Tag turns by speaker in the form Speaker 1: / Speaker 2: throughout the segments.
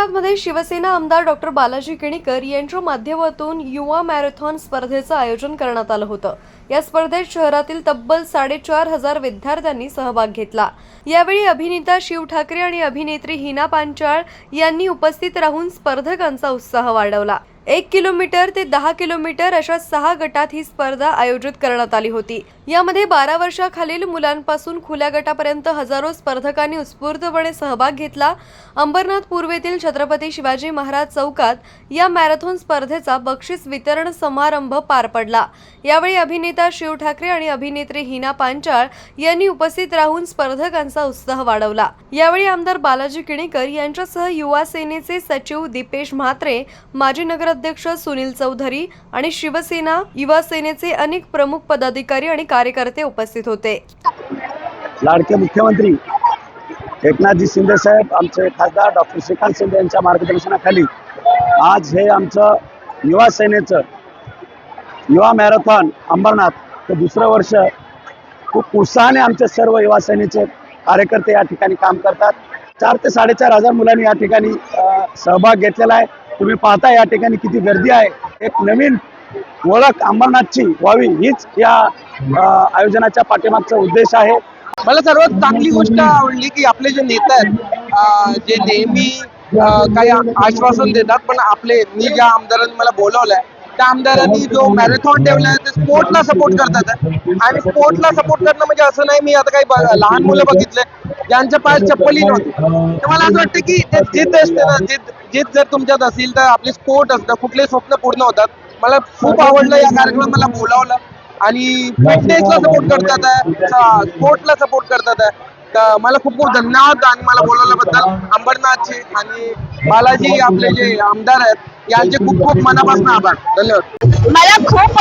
Speaker 1: अंबरनाथमध्ये शिवसेना आमदार डॉक्टर बालाजी किणीकर यांच्या माध्यमातून युवा मॅरेथॉन स्पर्धेचं आयोजन करण्यात आलं होतं. या स्पर्धेत शहरातील तब्बल साडेचार हजार विद्यार्थ्यांनी सहभाग घेतला. यावेळी अभिनेता शिव ठाकरे आणि अभिनेत्री हिना पांचाळ यांनी उपस्थित राहून स्पर्धकांचा उत्साह वाढवला. एक किलोमीटर ते दहा किलोमीटर अशा सहा गटात ही स्पर्धा आयोजित करण्यात आली होती. यामध्ये बारा वर्षाखालील मुलांपासून खुल्या गटापर्यंत हजारो स्पर्धकांनी उत्स्फूर्तपणे सहभाग घेतला. अंबरनाथ पूर्वेतील छत्रपती शिवाजी महाराज चौकात या मॅरेथॉन स्पर्धेचा बक्षीस वितरण समारंभ पार पडला. यावेळी अभिनेता शिव ठाकरे आणि अभिनेत्री हिना पांचाळ यांनी उपस्थित राहून स्पर्धकांचा उत्साह वाढवला. यावेळी आमदार बालाजी किणीकर यांच्यासह युवा सेनेचे सचिव दीपेश म्हात्रे माजी नगर अध्यक्ष सुनील चौधरी आणि शिवसेना युवा सेनेचे अनेक प्रमुख पदाधिकारी आणि कार्यकर्ते उपस्थित होते.
Speaker 2: लाडके मुख्यमंत्री एकनाथजी शिंदे साहेब आमचे खासदार डॉक्टर श्रीकांत शिंदे यांच्या मार्गदर्शनाखाली आज हे आमचं युवा सेनेचं युवा मॅरेथॉन अंबरनाथ हे दुसरं वर्ष खूप उत्साहाने आमचे सर्व युवा सेनेचे कार्यकर्ते या ठिकाणी काम करतात. चार ते साडेचार हजार मुलांनी या ठिकाणी सहभाग घेतलेला आहे. तुम्ही पाहता या ठिकाणी किती गर्दी आहे. एक नवीन ओळख अंबरनाथची व्हावी हीच या आयोजनाच्या पाठीमागचा उद्देश आहे.
Speaker 3: मला सर्वात चांगली गोष्ट आवडली की आपले जे नेते आहेत जे नेहमी काही आश्वासन देतात पण आपले मी ज्या आमदारांनी मला बोलवलंय त्या आमदारांनी जो मॅरेथॉन ठेवलाय ते स्पोर्टला सपोर्ट करतात आहे. आणि स्पोर्टला सपोर्ट करणं म्हणजे असं नाही मी आता काही लहान मुलं बघितले ज्यांच्या पायात चप्पलही नव्हती. तर मला असं वाटतं की ते जिद्द असते ना जिद्द. जिद्द जर तुमच्यात असेल तर आपली स्पोर्ट असतं कुठले स्वप्न पूर्ण होतात. मला खूप आवडलं या कार्यक्रमात मला बोलावलं. आणि फिटनेसला सपोर्ट करतात स्पोर्टला सपोर्ट करतात. तर मला खूप खूप धन्यवाद आणि मला बोलवल्याबद्दल. अंबरनाथचे आणि बालाजी आपले जे आमदार आहेत यांचे खूप खूप मनापासून आभार. धन्यवाद.
Speaker 4: मला खूप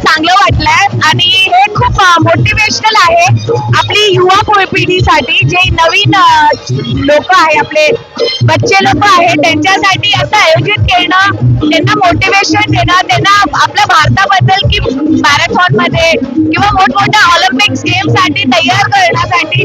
Speaker 4: चांगलं वाटलंय आणि हे खूप मोटिवेशनल आहे आपली युवा पिढीसाठी जे नवीन लोक आहे आपले बच्चे लोक आहे त्यांच्यासाठी असं आयोजित करणं त्यांना मोटिवेशन देणं त्यांना आपल्या भारताबद्दल की मॅरेथॉनमध्ये किंवा मोठमोठ्या ऑलिम्पिक्स गेमसाठी तयार करण्यासाठी